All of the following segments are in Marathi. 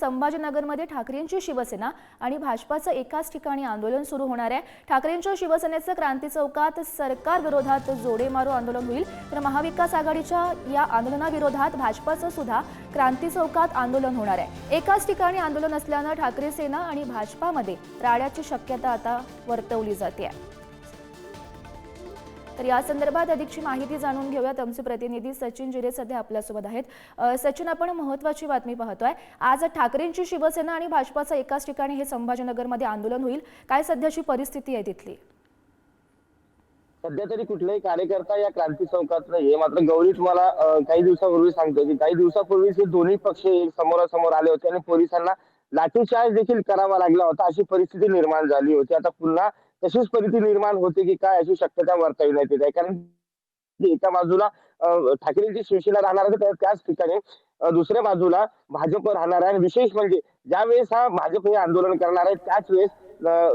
संभाजीनगरमध्ये ठाकरेंची शिवसेना आणि भाजपाचं एकाच ठिकाणी आंदोलन सुरू होणार आहे. ठाकरेंच्या शिवसेनेचं क्रांती चौकात सरकार विरोधात जोडे मारो आंदोलन होईल. तर महाविकास आघाडीच्या या आंदोलनाविरोधात भाजपाचं सुद्धा क्रांती चौकात आंदोलन होणार आहे. एकाच ठिकाणी आंदोलन असल्यानं ठाकरे सेना आणि भाजपामध्ये राड्याची शक्यता आता वर्तवली जाते तर या संदर्भात अधिकची माहिती जाणून घेऊयात. आमचे प्रतिनिधी सचिन जिरे सध्या आपल्यासोबत आहेत. सचिन आपण महत्वाची बातमी पाहतोय. आज ठाकरेंची शिवसेना आणि भाजपाचं एकाच ठिकाणी हे संभाजीनगरमध्ये आंदोलन होईल. काय सध्याची परिस्थिती आहे तिथली? सध्या तरी कुठलाही कार्यकर्ता या क्रांती चौकात नाहीये मात्र गौरी तुम्हाला काही दिवसापूर्वी सांगतो की काही दिवसापूर्वीच हे दोन्ही पक्ष एक समोरासमोर आले होते आणि पोलिसांना लाठीचार्ज देखील करावा लागला होता. अशी परिस्थिती निर्माण झाली होती. आता पुन्हा तशीच परिस्थिती निर्माण होते की काय अशी शक्यता वर्तविण्यात येत आहे कारण एका बाजूला ठाकरेंची शिवसेना राहणार आहे त्याच ठिकाणी दुसऱ्या बाजूला भाजप राहणार आहे. आणि विशेष म्हणजे ज्यावेळेस हा भाजप हे आंदोलन करणार आहे त्याच वेळेस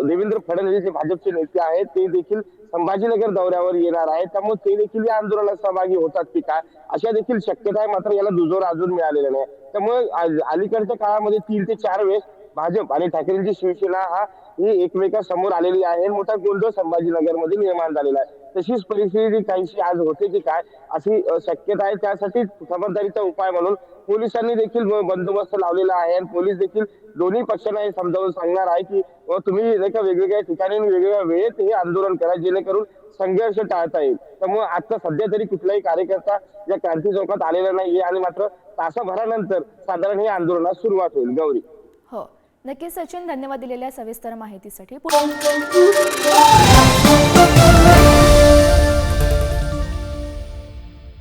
देवेंद्र फडणवीस जे भाजपचे नेते आहेत ते देखील संभाजीनगर दौऱ्यावर येणार आहेत. त्यामुळे ते देखील या आंदोलनात सहभागी होतात की काय? अशा देखील शक्यता आहे मात्र याला दुजोर अजून मिळालेला नाही. त्यामुळे अलीकडच्या काळामध्ये तीन ते चार वेळेस भाजप आणि ठाकरेंची शिवसेना हा ही एकमेकांसमोर आलेली आहे. मोठा गोंधळ संभाजीनगरमध्ये निर्माण झालेला आहे. तशीच परिस्थिती काहीशी आज होते की काय अशी शक्यता आहे. त्यासाठी खबरदारीचा उपाय म्हणून पोलिसांनी देखील बंदोबस्त लावलेला आहे. आणि पोलीस देखील दोन्ही पक्षांना हे समजावून सांगणार आहे की तुम्ही वेगवेगळ्या ठिकाणी वेगवेगळ्या वेळेत हे आंदोलन करा जेणेकरून संघर्ष टाळता येईल. त्यामुळे आता सध्या तरी कुठलाही कार्यकर्ता या क्रांती चौकात आलेला नाहीये. आणि मात्र तासाभरानंतर साधारण हे आंदोलनास सुरुवात होईल. गौरी. नक्कीच सचिन धन्यवाद दिलेल्या सविस्तर माहितीसाठी